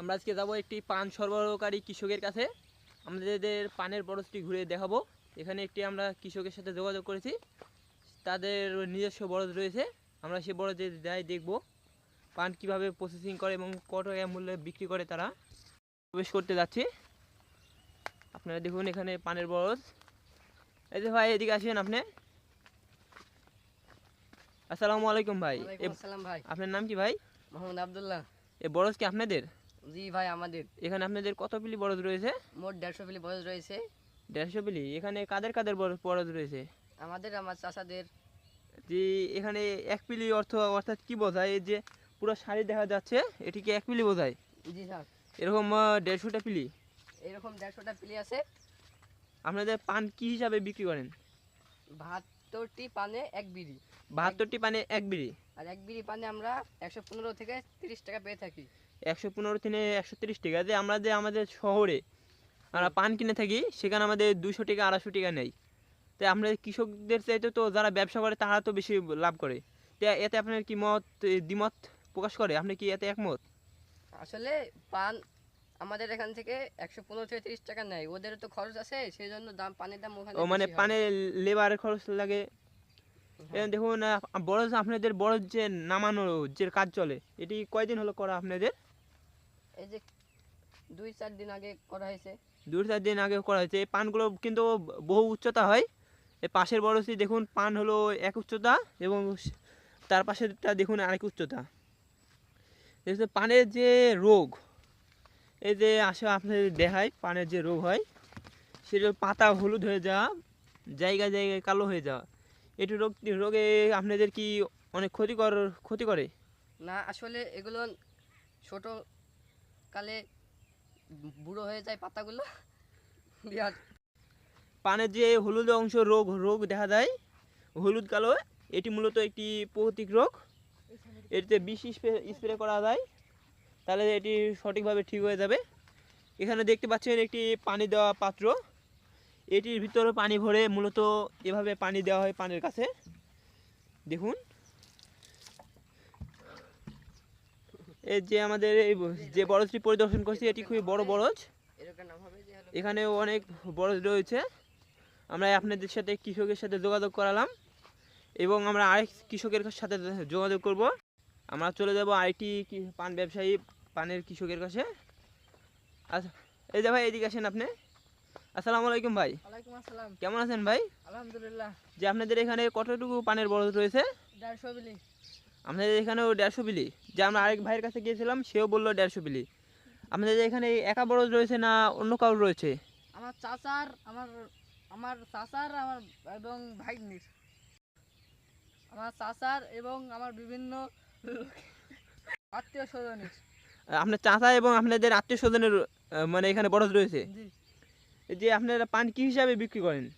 আমরা আজকে যাব একটি পান সরবরাহকারী কৃষকের কাছে। আমাদের পানের বরজটি ঘুরে দেখাবো। এখানে একটি আমরা কৃষকের সাথে যোগাযোগ করেছি। তাদের নিজস্ব বরজ রয়েছে। আমরা সেই বরজে যাই দেখব পান কীভাবে প্রসেসিং করে এবং কত টাকা মূল্যে বিক্রি করে তারা। প্রবেশ করতে যাচ্ছি। আপনারা দেখুন এখানে পানের বরজ। এই যে ভাই এদিকে আসেন আপনি। আসসালামু আলাইকুম ভাই। আপনার নাম কি ভাই? মোহাম্মদ আব্দুল্লাহ। এ বরজ কি আপনাদের? জি ভাই আমাদের। এখানে আপনাদের কত পিলি বরজ রয়েছে? মোট দেড়শো পিলি বয়স রয়েছে। দেড়শো পিলি? এখানে কাদের কাদের বরজ বরজ রয়েছে? আমাদের আমার চাষাদের যে এখানে এক পিলি অর্থ অর্থাৎ কি বোঝায়? এই যে পুরো শাড়ি দেখা যাচ্ছে এটি কি এক পিলি বোঝায়। জি স্যার। এরকম দেড়শোটা পিলি। এরকম দেড়শোটা পিলি আছে। আপনাদের পান কি হিসাবে বিক্রি করেন? বাহাত্তরটি পানে এক বিড়ি। বাহাত্তরটি পানে এক বিড়ি? আর এক বিড়ি পানে আমরা একশো পনেরো থেকে তিরিশ টাকা পেয়ে থাকি। একশো পনেরো থেকে একশো তিরিশ টাকা। যে আমরা যে আমাদের শহরে আমরা পান কিনে থাকি সেখানে আমাদের দুশো টাকা আড়াইশো টাকা নেই। তো আমরা কৃষকদের চাইতে তো যারা ব্যবসা করে তারা তো বেশি লাভ করে। তো এতে আপনার কি মত দ্বিমত প্রকাশ করে? আপনি কি এতে একমত? আসলে পান আমাদের এখান থেকে একশো পনেরো থেকে তিরিশ টাকা নেয়। ওদের তো খরচ আছে সেই জন্য দাম পানির দাম ওখানে ও মানে বেশি হয়। পানে লেবার খরচ লাগে। হ্যাঁ। দেখুন বড় আপনাদের বড় যে নামানো যে কাজ চলে এটি কয়দিন হলো করা আপনাদের? এই যে দুই চার দিন আগে করা হয়েছে। দুই চার দিন আগে করা হয়েছে। এই পানগুলো কিন্তু বহু উচ্চতা হয়। এই পাশের বড়সি দেখুন পান হলো এক উচ্চতা এবং তার পাশেরটা দেখুন আরেক উচ্চতা। পানের যে রোগ এই যে আসে আপনাদের দেখায় পানের যে রোগ হয় সেটা পাতা হলুদ হয়ে যাওয়া জায়গায় জায়গায় কালো হয়ে যাওয়া। এটি রোগ রোগে আপনাদের কি অনেক ক্ষতিকর ক্ষতি করে? না আসলে এগুলো ছোট কালে বুড়ো হয়ে যায় পাতাগুলো। বিরাট পানের যে হলুদ অংশ রোগ রোগ দেখা যায় হলুদ কালো এটি মূলত একটি প্রতীক রোগ এটিতে বিষ স্প্রে স্প্রে করা যায় তাহলে এটি সঠিকভাবে ঠিক হয়ে যাবে। এখানে দেখতে পাচ্ছেন একটি পানি দেওয়া পাত্র। এটির ভিতরে পানি ভরে মূলত এভাবে পানি দেওয়া হয় পানের কাছে। দেখুন। এই যে আমাদের এই যে বরজটি পরিদর্শন করছি, এটি খুবই বড় বরজ। এখানে অনেক বরজ রয়েছে। আমরা আপনাদের সাথে, কৃষকের সাথে যোগাযোগ করালাম এবং আমরা আরেক কৃষকের সাথে যোগাযোগ করব। আমরা চলে যাব আরেকটি পান ব্যবসায়ী পানের কৃষকের কাছে। আচ্ছা এই যে ভাই এদিকে আসেন আপনি। আসসালামু আলাইকুম ভাই। ওয়ালাইকুম আসসালাম। কেমন আছেন ভাই? আলহামদুলিল্লাহ। যে আপনাদের এখানে কতটুকু পানের বরজ রয়েছে? দেড়শো বিলি। আপনাদের এখানেও দেড়শো বিলি। যে আমরা আরেক ভাইয়ের কাছে গিয়েছিলাম সেও বলল দেড়শো বিলি। আপনাদের এখানে একা বরজ রয়েছে না অন্য কারোর রয়েছে? আমার চাচার আমার আমার চাচার আমার এবং ভাগ্নির আমার চাচার এবং আমার বিভিন্ন আত্মীয় স্বজনের। আপনার চাচা এবং আপনাদের আত্মীয় স্বজনের মানে এখানে বরজ রয়েছে। যে আপনারা পান কি হিসাবে বিক্রি করেন?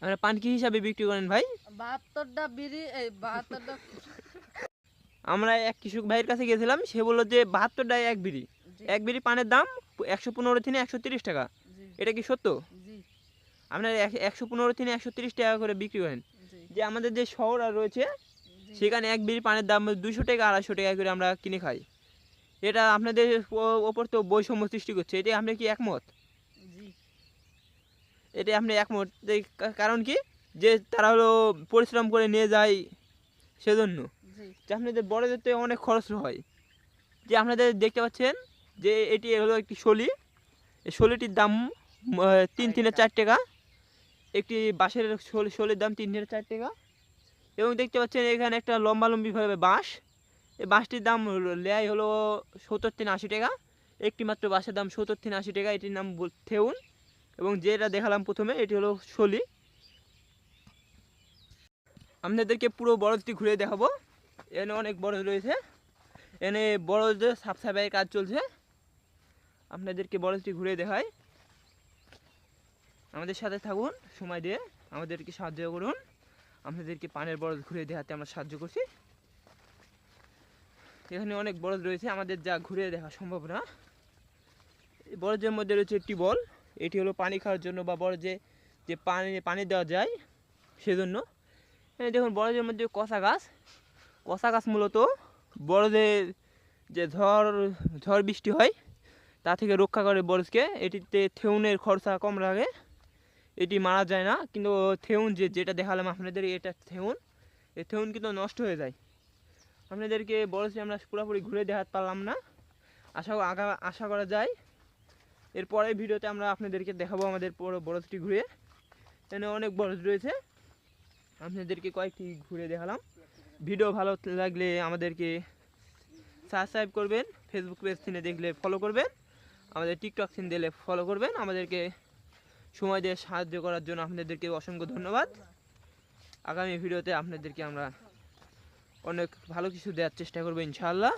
আপনারা পান কি হিসাবে বিক্রি করেন ভাই? বাহাত্তরটা বিড়ি এই বাহাত্তরটা আমরা এক কৃষক ভাইয়ের কাছে গেছিলাম সে বলল যে বাহাত্তরটায় এক বিড়ি। এক বিড়ি পানের দাম একশো পনেরো থেকে একশো তিরিশ টাকা। এটা কি সত্য? আপনারা এক- একশো পনেরো থেকে একশো তিরিশ টাকা করে বিক্রি করেন। যে আমাদের যে শহর আর রয়েছে সেখানে এক বিড়ি পানের দাম দুশো টাকা আড়াইশো টাকা করে আমরা কিনে খাই। এটা আপনাদের ওপর তো বৈষম্য সৃষ্টি করছে এটা আপনি কি একমত? এটা আপনি একমত কারণ কি? যে তারা হলো পরিশ্রম করে নিয়ে যায় সেজন্য। যে আপনাদের বড়দের তো অনেক খরচ হয়। যে আপনাদের দেখতে পাচ্ছেন যে এটি হলো একটি শলি। এই শলিটির দাম তিন তিনে চার টাকা। একটি বাঁশের শলি শলির দাম তিন তিনে চার টাকা। এবং দেখতে পাচ্ছেন এখানে একটা লম্বা লম্বিভাবে বাঁশ। এই বাঁশটির দাম লেয়াই হলো সত্তর থেকে আশি টাকা। একটি মাত্র বাঁশের দাম সত্তর থেকে আশি টাকা, এটির নাম থেউন। এবং যেটা দেখালাম প্রথমে, এটি হলো শলি। আপনাদেরকে পুরো বরজটি ঘুরে দেখাবো। এখানে অনেক বরজ রয়েছে। এখানে বরজদের সাফ সাফাইয়ের কাজ চলছে। আপনাদেরকে বরজটি ঘুরে দেখায় আমাদের সাথে থাকুন, সময় দিয়ে আমাদেরকে সাহায্য করুন। আপনাদেরকে পানের বরজ ঘুরে দেখাতে আমরা সাহায্য করছি। এখানে অনেক বরজ রয়েছে, আমাদের যা ঘুরে দেখা সম্ভব না। বরজের মধ্যে রয়েছে টিবল এটি হলো পানি খাওয়ার জন্য বা বরজে যে পানি পানি দেওয়া যায় সেজন্য। দেখুন বরজের মধ্যে কষা গাছ। কষা গাছ মূলত বড়দের যে ঝড় ঝড় বৃষ্টি হয়, তা থেকে রক্ষা করে বরজকে এটিতে থেউনের খরচা কম লাগে। এটি মারা যায় না, কিন্তু থেউন যে যেটা দেখালাম আপনাদের এটা থেউন। এই থেউন কিন্তু নষ্ট হয়ে যায়। আপনাদেরকে বরজটি আমরা পুরোপুরি ঘুরে দেখাতে পারলাম না। আশা আগা আশা করা যায়। এরপরে ভিডিওতে আমরা আপনাদেরকে দেখাবো আমাদের পুরো বরজটি ঘুরে। এখানে অনেক বরজ রয়েছে। আপনাদেরকে কয়েকটি ঘুরে দেখালাম। ভিডিও ভালো লাগলে আমাদেরকে সাবস্ক্রাইব করবেন। ফেসবুক পেজ থেকে দেখলে ফলো করবেন। আমাদের টিকটক সিন দিলে ফলো করবেন। আমাদেরকে সময় দিয়ে সাহায্য করার জন্য আপনাদেরকে অসংখ্য ধন্যবাদ। আগামী ভিডিওতে আপনাদেরকে আমরা অনেক ভালো কিছু দেওয়ার চেষ্টা করব ইনশাআল্লাহ।